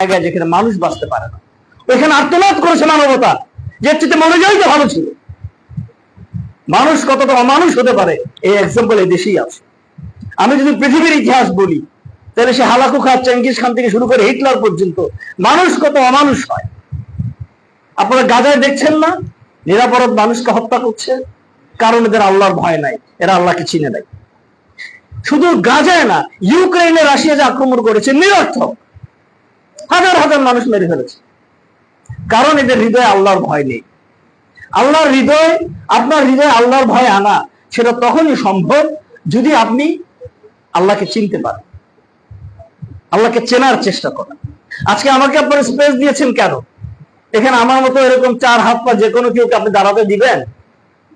জায়গায় যেখানে মানুষ বাঁচতে পারে না। ওইখানে আত্মনাদ করেছে মানবতা, যে চেয়ে মনে যাই তো ভালো ছিল। মানুষ কতটা অমানুষ হতে পারে, এই এক্সাম্পল এই দেশেই আছে। আমি যদি পৃথিবীর ইতিহাস বলি, তাহলে সে হালাকু খা চেঙ্গিস খান থেকে শুরু করে হিটলার পর্যন্ত মানুষ কত অমানুষ হয়। আপনারা গাজায় দেখছেন না? নিরাপরাধ মানুষকে হত্যা করছে। কারণ এদের আল্লাহর ভয় নাই, এরা আল্লাহকে চিনে নাই। শুধু গাজায় না ইউক্রেনে রাশিয়া যে আক্রমণ করেছে, নিরর্থক। হাজার হাজার মানুষ মেরে ফেলেছে। কারণ এদের হৃদয়ে আল্লাহর ভয় নেই। আল্লাহর হৃদয়, আপনার হৃদয়ে আল্লাহর ভয় আনা, সেটা তখনই সম্ভব যদি আপনি আল্লাহকে চিনতে পারেন। আল্লাহকে চেনার চেষ্টা করেন। আজকে আমাকে আপনার স্পেস দিয়েছেন কেন? এখানে আমার মতো এরকম চার হাত পা যে কোনো কেউ আপনি দাঁড়াতে দিবেন?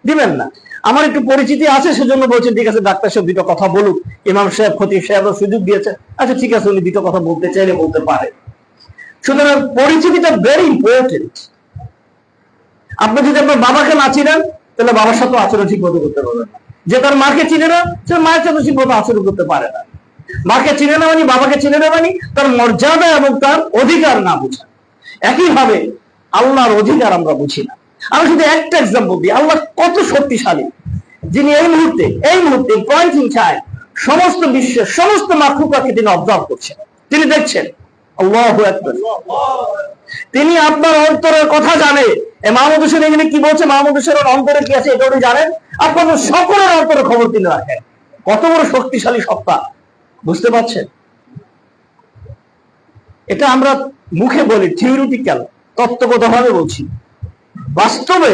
দিবেন না। আমার একটু পরিচিতি আছে, সেজন্য বলছেন ঠিক আছে, ডাক্তার সাহেব, দুটো কথা বলুক। ইমাম সাহেব, খতিব সাহেব সুযোগ দিয়েছে। আচ্ছা ঠিক আছে, উনি দুটো কথা বলতে চাইলে বলতে পারে। সুতরাং পরিচিতিটা ভেরি ইম্পর্টেন্ট আপনি যদি আপনার বাবাকে না চিনেন, তাহলে বাবার সাথে আচরণ ঠিক মতো করতে পারবেন যে তার মাকে চিনে না, সে মায়ের সাথে ঠিক মতো আচরণ করতে পারে না। মাকে চিনে না মানে বাবাকে চিনে না মানে তার মর্যাদা এবং তার অধিকার না বুঝা। একইভাবে আল্লাহর অধিকার আমরা বুঝি না। আমি শুধু একটা এক্সাম্পল দিই, আল্লাহ কত শক্তিশালী। যিনি এই মুহূর্তে এই মুহূর্তে পয়েন্ট ইন সমস্ত বিশ্বের সমস্ত মাখলুকাকে তিনি অবজার্ভ করছেন। তিনি দেখছেন তিনি আপনার অন্তরের কথা জানে। মাহমুদ হোসেন এখানে কি বলছে? মাহমুদ হোসেনের অন্তরে কি আছে এটা উনি জানেন? আপনাদের সকলের অন্তরের খবর তিনি রাখেন। কত বড় শক্তিশালী সত্তা। বুঝতে পারছেন? এটা আমরা মুখে বলি থিওরিটিক্যাল তত্ত্বগতভাবে বলছি। বাস্তবে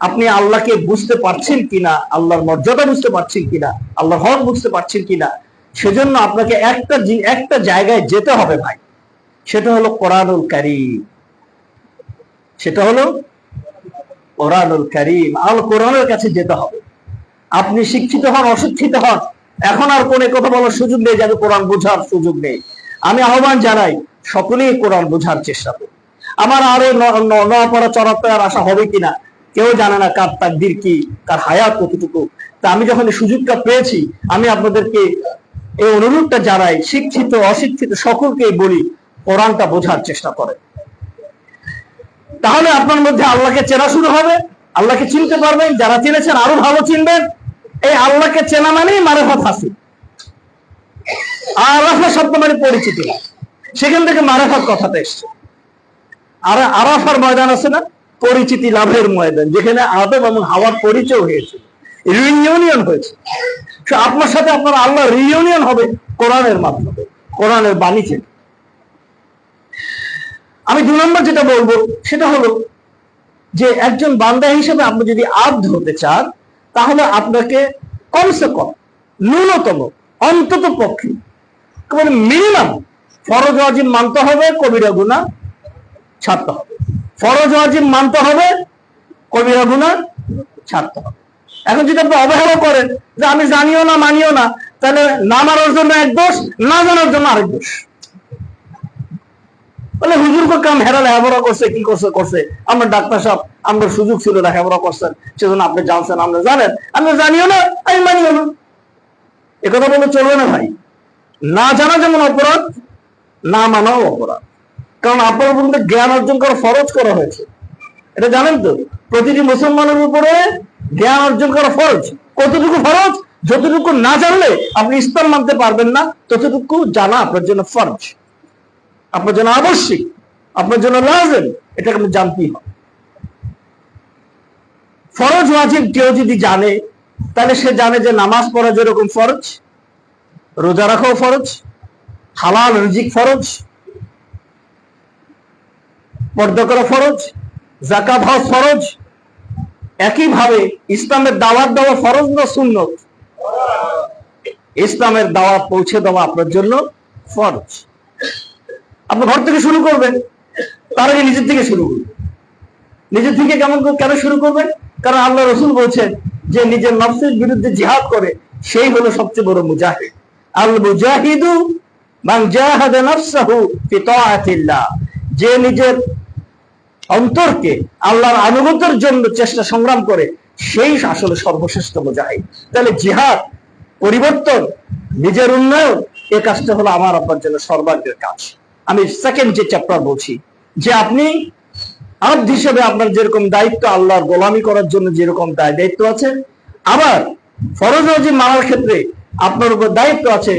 আপনি আল্লাহকে বুঝতে পারছেন কিনা, আল্লাহর মর্যাদা বুঝতে পারছেন কিনা, আল্লাহর হক বুঝতে পারছেন কিনা, সেজন্য আপনাকে একটা একটা জায়গায় যেতে হবে ভাই। সেটা হলো কোরআনুল কারীম। সেটা হলো কোরআনুল কারীম। আল কোরআনের কাছে যেতে হবে। আপনি শিক্ষিত হন, অশিক্ষিত হন। এখন আর কোন কথা বলার সুযোগ নেই যাতে কোরআন বোঝার সুযোগ নেই। আমি আহ্বান জানাই, সকলেই কোরআন বোঝার চেষ্টা করুন। আমার আরও নপড়া চড়াতে আর আশা হবে কিনা? কেউ জানে না কার তাকদির কি, কার হায়াত কতটুকু। তা আমি যখন সুযোগটা পেয়েছি, আমি আপনাদেরকে এই অনুরোধটা জানাই, শিক্ষিত, অশিক্ষিত সকলকে বলি কোরআনটা বোঝার চেষ্টা করে। তাহলে আপনার মধ্যে আল্লাহকে চেনা শুরু হবে। আল্লাহকে চিনতে পারবেন, যারা চিনেছেন আরও ভালো চিনবেন। এই আল্লাহকে চেনা মানেই মারেফত হাসিল আরাফা শব্দ মানে পরিচিতি। সেখান থেকে মারেফত কথাটা এসছে। আর আরাফার ময়দান আছে না? পরিচিতি লাভের ময়দান, যেখানে আদম এবং হাওয়ার পরিচয় হয়েছে। রিইউনিয়ন হয়েছে। আপনার সাথে আপনার আল্লাহ রিইউনিয়ন হবে কোরআনের মাধ্যমে, কোরআনের বাণী থেকে। আমি দু নম্বর যেটা বলব, সেটা হলো যে একজন বান্দা হিসেবে আপনি যদি আব্দ হতে চান, তাহলে আপনাকে কমসে কম ন্যূনতম, অন্তত পক্ষে মিনিমাম ফরজ ওয়াজিব মানতে হবে, কবিরা গুণা ছাড়তে হবে। ফরজ ওয়াজিব মানতে হবে, কবিরা গুণা ছাড়তে হবে। এখন যদি আপনি অবহেলা করেন যে আমি জানিও না, মানিও না, তাহলে না মানার জন্য এক দোষ, না জানার জন্য আরেক দোষ। বলে, হুজুর কো কাম হেরা লেখাপড়া করছে, কি করছে করছে? আমরা ডাক্তার সাহেব, আমরা সুযোগ ছিল লেখাপড়া করছেন, সেজন্য আপনি জানছেন আমরা জানেন। আমি জানিও না, আমি মানিও না। এ কথা বলে চলবে না ভাই। না জানা যেমন অপরাধ, না মানাও অপরাধ। কারণ আপনার বলতে জ্ঞান অর্জন করা ফরজ করা হয়েছে। এটা জানেন তো? প্রতিটি মুসলমানের উপরে জ্ঞান অর্জন করা ফরজ। কতটুকু ফরজ? যতটুকু না জানলে আপনি ইসলাম মানতে পারবেন না, ততটুকু জানা আপনার জন্য ফরজ। আপনার জন্য আবশ্যিক, আপনার জন্য লাজেম, এটাকে আপনি জানতেই হবে। ফরজ ওয়াজিব কেউ যদি জানে, তাহলে সে জানে যে নামাজ পড়া যেরকম ফরজ, রোজা রাখাও ফরজ, হালাল রিজিক ফরজ, পর্দা করা ফরজ জাকাত হওয়া ফরজ, একইভাবে ইসলামের দাওয়াত দেওয়া ফরজ না সুন্নত? ইসলামের দাওয়াত পৌঁছে দেওয়া আপনার জন্য ফরজ। আপনি ঘর থেকে শুরু করবেন। তার আগে নিজের থেকে শুরু করবেন। নিজের থেকে কেমন কেন শুরু করবেন? কারণ আল্লাহ রসুল বলছেন যে, নিজের নফসের বিরুদ্ধে জিহাদ করে, সেই হলো সবচেয়ে বড় মুজাহিদ। আল মুজাহিদু যে নিজের অন্তরকে আল্লাহর আনুগত্যের জন্য চেষ্টা সংগ্রাম করে, সেই আসলে সর্বশ্রেষ্ঠ মুজাহিদ। তাহলে জিহাদ, পরিবর্তন, নিজের উন্নয়ন, এ কাজটা হলো আমার আপনার জন্য সর্বাগ্রের কাজ। আমি সেকেন্ড যে চ্যাপ্টার বলছি, যে আপনি আব্দ হিসেবে আপনার যেরকম দায়িত্ব আল্লাহর গোলামি করার জন্য যেরকম দায় দায়িত্ব আছে, আবার ফরজ ওয়াজিব মানার ক্ষেত্রে আপনার উপর দায়িত্ব আছে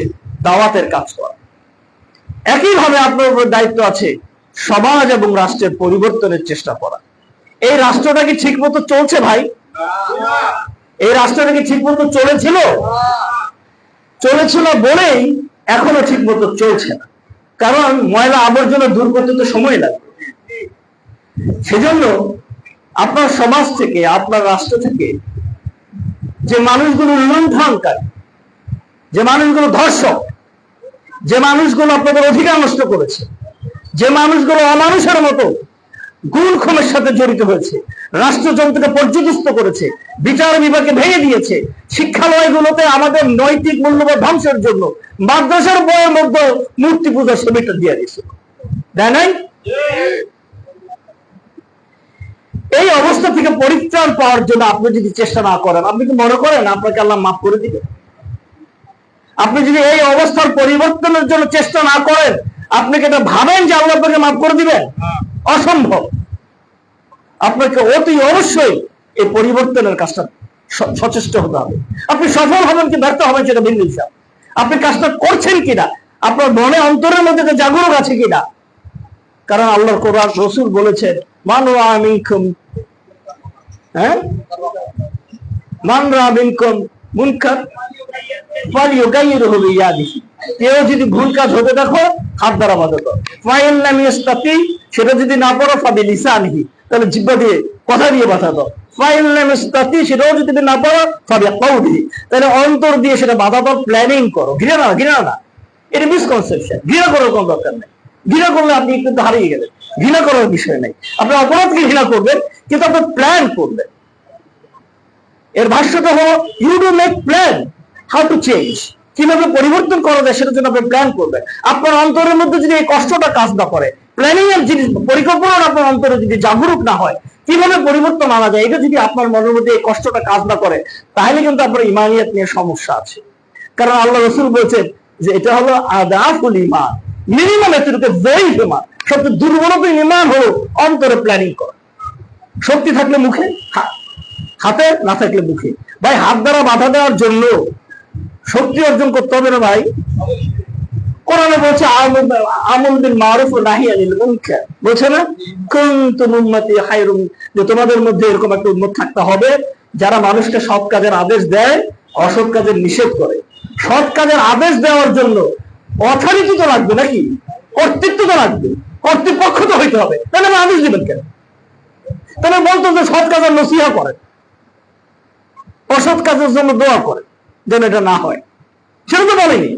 দাওয়াতের কাজ করা। একইভাবে আপনার উপর দায়িত্ব আছে সমাজ এবং রাষ্ট্রের পরিবর্তনের চেষ্টা করা। এই রাষ্ট্রটা কি ঠিক মতো চলছে ভাই? এই রাষ্ট্রটা কি ঠিক মতো চলেছিল? চলেছিল বলেই এখনও ঠিক মতো চলছে না। কারণ ময়লা আবর্জনা দূর করতে তো সময় লাগে। সেজন্য আপনার সমাজ থেকে, আপনার রাষ্ট্র থেকে যে মানুষগুলো লুণ্ঠনকারী যে মানুষগুলো ধর্ষক, যে মানুষগুলো আপনাদের অধিকার নষ্ট করেছে, যে মানুষগুলো অমানুষের মতো গুণ খুনের সাথে জড়িত হয়েছে, রাষ্ট্রযন্ত্রকে পর্যদস্ত করেছে, বিচার বিভাগকে ভেঙে দিয়েছে, শিক্ষালয়গুলোতে আমাদের নৈতিক মূল্যবোধ ধ্বংসের জন্য মাদ্রাসার বইয়ের মধ্যে মূর্তি পূজা সেমিটার দিয়ে দিয়েছে। দেয় নাই? এই অবস্থা থেকে পরিত্রাণ পাওয়ার জন্য আপনি যদি চেষ্টা না করেন, আপনি কি মনে করেন আপনাকে আল্লাহ মাফ করে দিবে? আপনি যদি এই অবস্থার পরিবর্তনের জন্য চেষ্টা না করেন আপনি কি এটা ভাবেন যে আল্লাহ আপনাকে মাফ করে দিবেন? অসম্ভব। আপনাকে অতি অবশ্যই এই পরিবর্তনের কাজটা সচেষ্ট হতে হবে। আপনি সফল হবেন কি ব্যর্থ হবেন সেটা ভিন্ন হিসাব আপনি কাজটা করছেন কিনা? আপনার মনে অন্তরের মধ্যে জাগরুক আছে কিনা? কারণ আল্লাহর কোরআন, রসুল বলেছেন, মান আমিনকুম হ্যাঁ? মান রামিনকুম মুনকার। কেউ যদি ভুল কাজ হতে দেখো, হাত দ্বারা লাম ইস্তাতি সেটা যদি না তাহলে জিহ্বা দিয়ে কথা দিয়ে লাম ইস্তাতি সেটাও যদি না তাহলে অন্তর দিয়ে সেটা দাও, প্ল্যানিং করো। না না। এটা মিসকনসেপশন করার কোনো দরকার নেই। ঘৃণা করলে আপনি কিন্তু হারিয়ে গেলেন। ঘৃণা করার বিষয় নেই। আপনি অপরাধকে ঘৃণা করবেন, কিন্তু আপনি প্ল্যান করবেন এর ভাষ্যটা হলো you do make plan how to change কীভাবে পরিবর্তন করা যায় সেটার জন্য আপনি প্ল্যান করবেন। আপনার অন্তরের মধ্যে যদি এই কষ্টটা কাজ না করে প্ল্যানিং এর জিনিস পরিকল্পনা আপনার অন্তরে যদি জাগরুক না হয়, কীভাবে পরিবর্তন আনা যায়, এটা যদি আপনার মনের মধ্যে এই কষ্টটা কাজ না করে, তাহলে কিন্তু আপনার ইমানিয়াত নিয়ে সমস্যা আছে। কারণ আল্লাহ রসুল বলছেন যে এটা হলো আদাফুল ইমান মিনিমাম এতটুকু জয়ী ইমান সবচেয়ে দুর্বলতা ইমান হলো অন্তরে প্ল্যানিং করা। শক্তি থাকলে মুখে হাতে না থাকলে মুখে। ভাই, হাত দ্বারা বাধা দেওয়ার জন্য শক্তি অর্জন করতে হবে না ভাই। কোরআনে বলছে, আমল- বিল মারুফ নাহি আনিল মুনকার। বলছে না? কুনতুম উম্মতি খায়রুম। যে তোমাদের মধ্যে এরকম একটা উম্মত থাকতে হবে, যারা মানুষকে সৎ কাজের আদেশ দেয়, অসৎ কাজের নিষেধ করে। সৎ কাজের আদেশ দেওয়ার জন্য অথরিটি তো লাগবে নাকি? কর্তৃত্ব তো লাগবে। কর্তৃপক্ষ তো হইতে হবে। তাহলে আমি আদেশ দিবেন কেন? তাহলে বলতো যে সৎ কাজের নসিহা করেন। অসৎ কাজের জন্য দোয়া করে যেন এটা না হয়। সেটা তো বলেনি।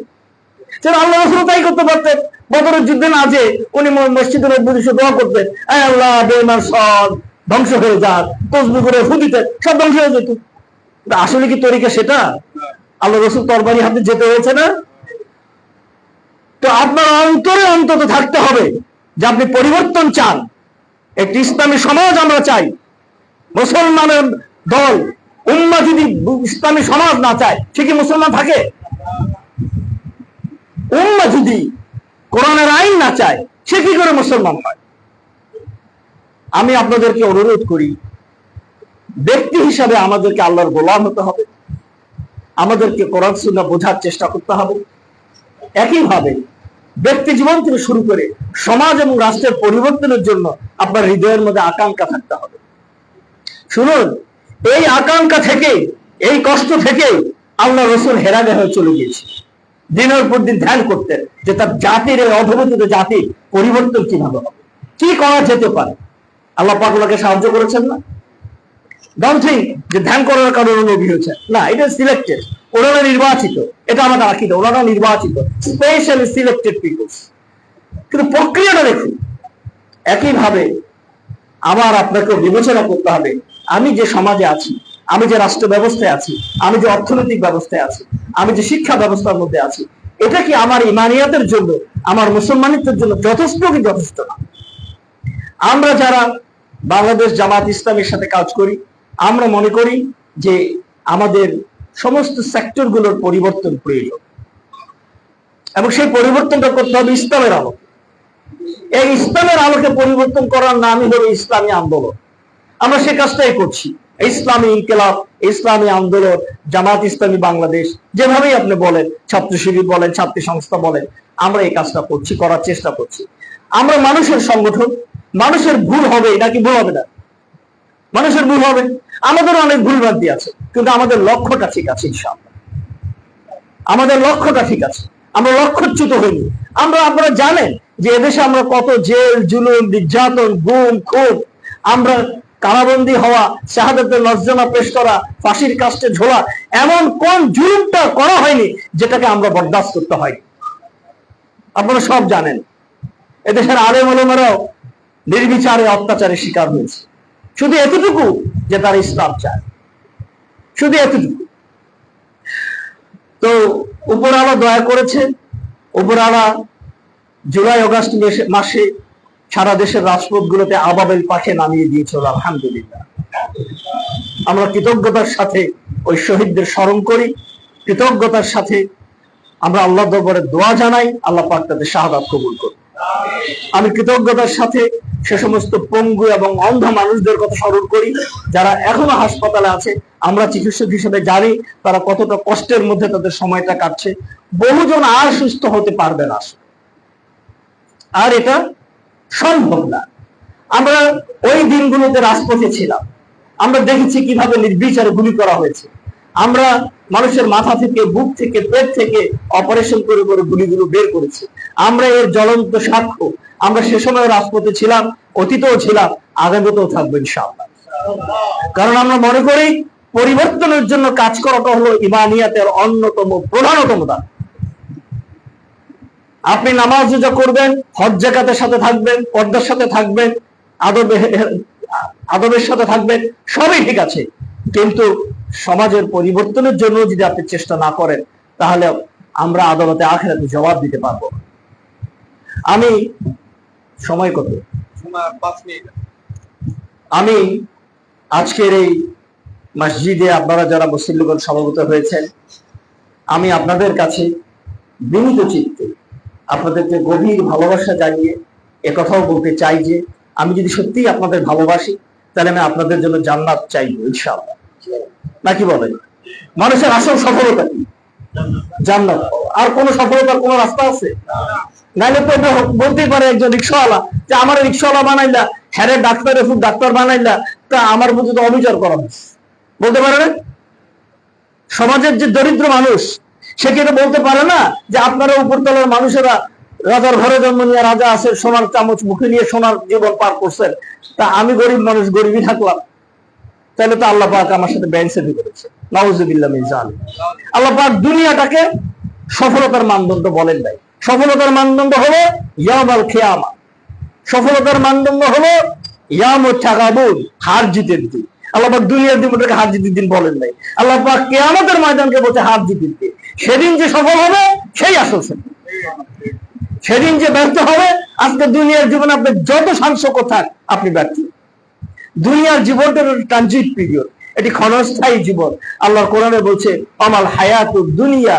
সেটা আল্লাহ রসুল তাই করতে পারতেন। বদরের যুদ্ধে না যে উনি মসজিদের উদ্দেশ্যে দোয়া করতেন। আল্লাহ বেমান সব ধ্বংস হয়ে যাক। তসবি করে ফুদিতে সব ধ্বংস হয়ে যেত। আসলে কি তরিকা সেটা? আল্লাহ রসুল তরবারি হাতে যেতে হয়েছে না? তো আপনার অন্তরে অন্তত থাকতে হবে যে আপনি পরিবর্তন চান। একটি ইসলামী সমাজ আমরা চাই। মুসলমানের দল উম্মা যদি ইসলামী সমাজ না চায়, সে কি মুসলমান থাকে? উম্মা যদি কোরআনের আইন না চায়, সে কি করে মুসলমান হয়? আমি আপনাদেরকে অনুরোধ করি, ব্যক্তি হিসাবে আমাদেরকে আল্লাহর গোলাম হতে হবে। আমাদেরকে কোরআন, সুন্না বোঝার চেষ্টা করতে হবে। একইভাবে ব্যক্তি জীবন থেকে শুরু করে সমাজ এবং রাষ্ট্রের পরিবর্তনের জন্য আপনার হৃদয়ের মধ্যে আকাঙ্ক্ষা থাকতে হবে। শুনুন এই আকাঙ্ক্ষা থেকে, এই কষ্ট থেকে আল্লাহ রসুল হেরানে হয়ে চলে গিয়েছে। দিনের পর দিন ধ্যান করতেন যে তার জাতির এই অধবচিত জাতি পরিবর্তন কীভাবে হবে? কি করা যেতে পারে? আল্লাহ পাক ওনাকে সাহায্য করেছেন না? থিঙ্ক যে ধ্যান করার কারণে নবী হয়েছে না, এটা সিলেক্টেড ওনারা নির্বাচিত। এটা আমাদের আকিদ। ওনারা নির্বাচিত। স্পেশালি সিলেক্টেড পিপলস কিন্তু প্রক্রিয়াটা দেখুন। একইভাবে আবার আপনাকে বিবেচনা করতে হবে আমি যে সমাজে আছি, আমি যে রাষ্ট্র ব্যবস্থায় আছি, আমি যে অর্থনৈতিক ব্যবস্থায় আছি, আমি যে শিক্ষা ব্যবস্থার মধ্যে আছি, এটা কি আমার ইমানিয়াতের জন্য, আমার মুসলমানিত্বের জন্য যথেষ্ট কি যথেষ্ট না? আমরা যারা বাংলাদেশ জামাত ইসলামের সাথে কাজ করি, আমরা মনে করি যে আমাদের সমস্ত সেক্টরগুলোর পরিবর্তন প্রয়োজন। এবং সেই পরিবর্তনটা করতে হবে ইসলামের আলোকে। এই ইসলামের আলোকে পরিবর্তন করার নামই হলো ইসলামী আন্দোলন। আমরা সে কাজটাই করছি। ইসলামী ইনকেলাব, ইসলামী আন্দোলন, জামাত ইসলামী বাংলাদেশ, যেভাবেই আপনি বলেন ছাত্র শিবির বলেন, ছাত্রী সংস্থা বলেন, আমরা এই কাজটা করছি, করার চেষ্টা করছি। আমরা মানুষের সংগঠন, মানুষের ভুল হবে নাকি ভুল হবে না? মানুষের ভুল হবে। আমাদের অনেক ভুল ভ্রান্তি আছে, কিন্তু আমাদের লক্ষ্যটা ঠিক আছে, ইনশাআল্লাহ। আমাদের লক্ষ্যটা ঠিক আছে। আমরা লক্ষ্যচ্যুত হইনি। আমরা, আপনারা জানেন যে এদেশে আমরা কত জেল, জুলুম, নির্যাতন, গুম খুব আমরা কারাবন্দি হওয়া, শাহাদাতের লজ্জনা পেশ করা, ফাঁসির কাস্টে ঝোলা, এমন কোন জুলুমটা করা হয়নি যেটাকে আমরা বরদাস্ত করতে হয় আপনারা সব জানেন, এদেশের আলেম আলেমেরাও নির্বিচারে অত্যাচারের শিকার হয়েছে। শুধু এতটুকু যে তার ইসলাম চায়। শুধু এতটুকু। তো উপরালা দয়া করেছে উপরালা জুলাই আগস্ট মেসে- মাসে সারা দেশের রাজপথগুলোতে আবাবেল পাখে নামিয়ে দিয়েছিল, আলহামদুলিল্লাহ। আমরা কৃতজ্ঞতার সাথে ওই শহীদদের স্মরণ করি, কৃতজ্ঞতার সাথে আমরা আল্লাহ দরবারে দোয়া জানাই, আল্লাহ পাক তাদের শাহাদাত কবুল করুন আমি কৃতজ্ঞতার সাথে সে সমস্ত পঙ্গু এবং অন্ধ মানুষদের কথা স্মরণ করি, যারা এখনও হাসপাতালে আছে, আমরা চিকিৎসক হিসেবে জানি তারা কতটা কষ্টের মধ্যে তাদের সময়টা কাটছে। বহুজন আর সুস্থ হতে পারবে না। আর এটা সম্ভব না। আমরা ওই দিনগুলোতে রাজপথে ছিলাম। আমরা দেখেছি কীভাবে নির্বিচারে গুলি করা হয়েছে। আমরা মানুষের মাথা থেকে, বুক থেকে, পেট থেকে অপারেশন করে করে গুলিগুলো বের করেছি। আমরা এর জ্বলন্ত সাক্ষ্য। আমরা সে সময় রাজপথে ছিলাম, অতীতেও ছিলাম, আগামীতেও থাকব ইনশাআল্লাহ। কারণ আমরা মনে করি, পরিবর্তনের জন্য কাজ করাটা হলো ইমানিয়াতের অন্যতম, প্রধানতম দান আপনি নামাজ রোজা করবেন হজ জাকাতের সাথে থাকবেন পর্দার সাথে থাকবেন আদবে আদবের সাথে থাকবেন সবই ঠিক আছে। কিন্তু সমাজের পরিবর্তনের জন্য যদি আপনি চেষ্টা না করেন তাহলে আমরা আদালতে আখেরাতে জবাব দিতে পারব। আমি সময় কত? আমি আজকের এই মসজিদে আপনারা যারা মুসলিম লীগের সভাপতি হয়েছেন আমি আপনাদের কাছে বিনীত চিত্তে আপনাদেরকে গভীর ভালোবাসা জানিয়ে একথাও বলতে চাই যে, আমি যদি সত্যিই আপনাদের ভালোবাসি, তাহলে আমি আপনাদের জন্য জান্নাত চাইব, ইনশাআল্লাহ। নাকি বলেন? মানুষের আসল সফলতা কি? জান্নাত আর কোন সফলতার কোন রাস্তা আছে? নাইলে তো বলতেই পারে একজন রিক্সাওয়ালা যে, আমার রিক্সাওয়ালা বানাইলা, হ্যারে ডাক্তার ফুট ডাক্তার বানাইলা, তা আমার প্রতি তো অবিচার করা বলতে পারে সমাজের যে দরিদ্র মানুষ সে কি এটা বলতে পারে না যে আপনারা উপরতলার মানুষেরা রাজার ঘরে জন্ম নিয়ে রাজা আছে, সোনার চামচ মুখে নিয়ে সোনার জীবন পার করছেন? তা আমি গরিব মানুষ, গরিবই থাকলাম। তাহলে তো আল্লাহ পাক আমার সাথে ব্যাংসেবি করেছে। নওয়াজুবিল্লাহ মিন আল্লাহ পাক দুনিয়াটাকে সফলতার মানদণ্ড বলেন নাই। সফলতার মানদণ্ড হলো ইয়ামাল খেয়ামা সফলতার মানদণ্ড হলো ইয়াম ও হার জিতের দিন। আল্লাহ পাক দুনিয়ার জীবনটাকে হার জিতের দিন বলেন নাই। আল্লাহ পাক কেয়ামতের ময়দানকে বলছে হার জিতের দিন। সেদিন যে সফল হবে, সেই আসল সেদিন। যে ব্যর্থ হবে, আজকে দুনিয়ার জীবনে আপনি যত সাংসক থাক আপনি ব্যর্থ। দুনিয়ার জীবনটা ট্রানজিট পিরিয়ড এটি ক্ষণস্থায়ী জীবন। আল্লাহ কোরআনে বলছে আমাল হায়াতু দুনিয়া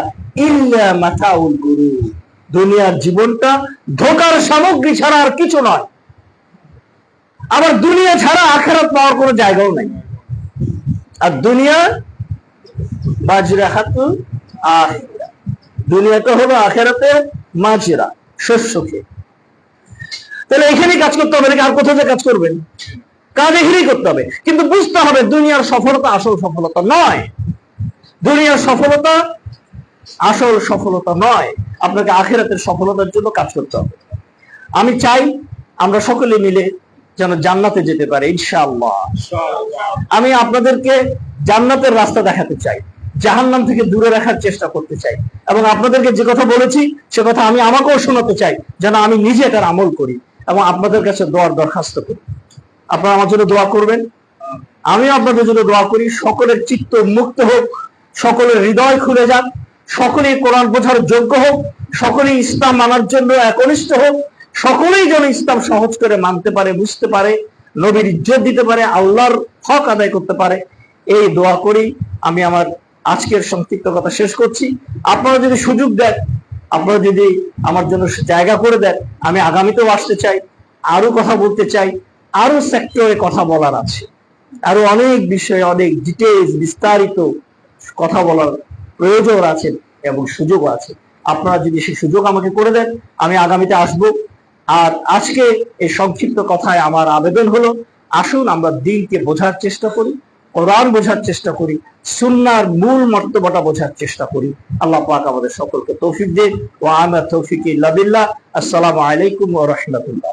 ইল্লা মাতাউল গুরু দুনিয়ার জীবনটা ধোকার সামগ্রী ছাড়া আর কিছু নয়। আবার দুনিয়া ছাড়া আখেরাত পাওয়ার কোনো জায়গাও নাই। আর দুনিয়া বাজরা হাতু আখিরা। দুনিয়াটা হলো আখেরাতে মাজরা শস্য খেয়ে তাহলে এখানেই কাজ করতে হবে নাকি আর কোথাও কাজ করবেন? কাজ এখানেই করতে হবে। কিন্তু বুঝতে হবে দুনিয়ার সফলতা আসল সফলতা নয়। দুনিয়ার সফলতা আসল সফলতা নয়। আপনাকে আখেরাতের সফলতার জন্য কাজ করতে হবে। আমি চাই আমরা সকলে মিলে যেন জান্নাতে যেতে পারে ইনশাআল্লাহ। আমি আপনাদেরকে জান্নাতের রাস্তা দেখাতে চাই জাহান্নাম থেকে দূরে রাখার চেষ্টা করতে চাই। এবং আপনাদেরকে যে কথা বলেছি সে কথা আমি আমাকেও শোনাতে চাই যেন আমি নিজে এটার আমল করি এবং আপনাদের কাছে দোয়ার দরখাস্ত করি। আপনারা আমার জন্য দোয়া করবেন আমি আপনাদের জন্য দোয়া করি সকলের চিত্ত মুক্ত হোক সকলের হৃদয় খুলে যাক সকলেই কোরআন বোঝার যোগ্য হোক সকলেই ইসলাম মানার জন্য একনিষ্ঠ হোক সকলেই যেন ইসলাম সহজ করে মানতে পারে, বুঝতে পারে, নবীর ইজ্জত দিতে পারে, আল্লাহর হক আদায় করতে পারে, এই দোয়া করি। আমি আমার আজকের সংক্ষিপ্ত কথা শেষ করছি। আপনারা যদি সুযোগ দেন, আপনারা যদি আমার জন্য জায়গা করে দেন, আমি আগামীতেও আসতে চাই আরও কথা বলতে চাই আরও সেক্টরে কথা বলার আছে আরও অনেক বিষয়ে অনেক ডিটেলস বিস্তারিত কথা বলার প্রয়োজন আছে এবং সুযোগ আছে। আপনারা যদি সেই সুযোগ আমাকে করে দেন, আমি আগামীতে আসব। আর আজকে এই সংক্ষিপ্ত কথায় আমার আবেদন হলো, আসুন আমরা দিনকে বোঝার চেষ্টা করি, কোরআন বোঝার চেষ্টা করি, সুন্নার মূল মর্তবাটা বোঝার চেষ্টা করি। আল্লাহ পাক আমাদের সকলকে তৌফিক দিন ও আমার তৌফিক ইল্লা বিল্লাহ। আসসালামু আলাইকুম ওয়া রাহমাতুল্লাহ।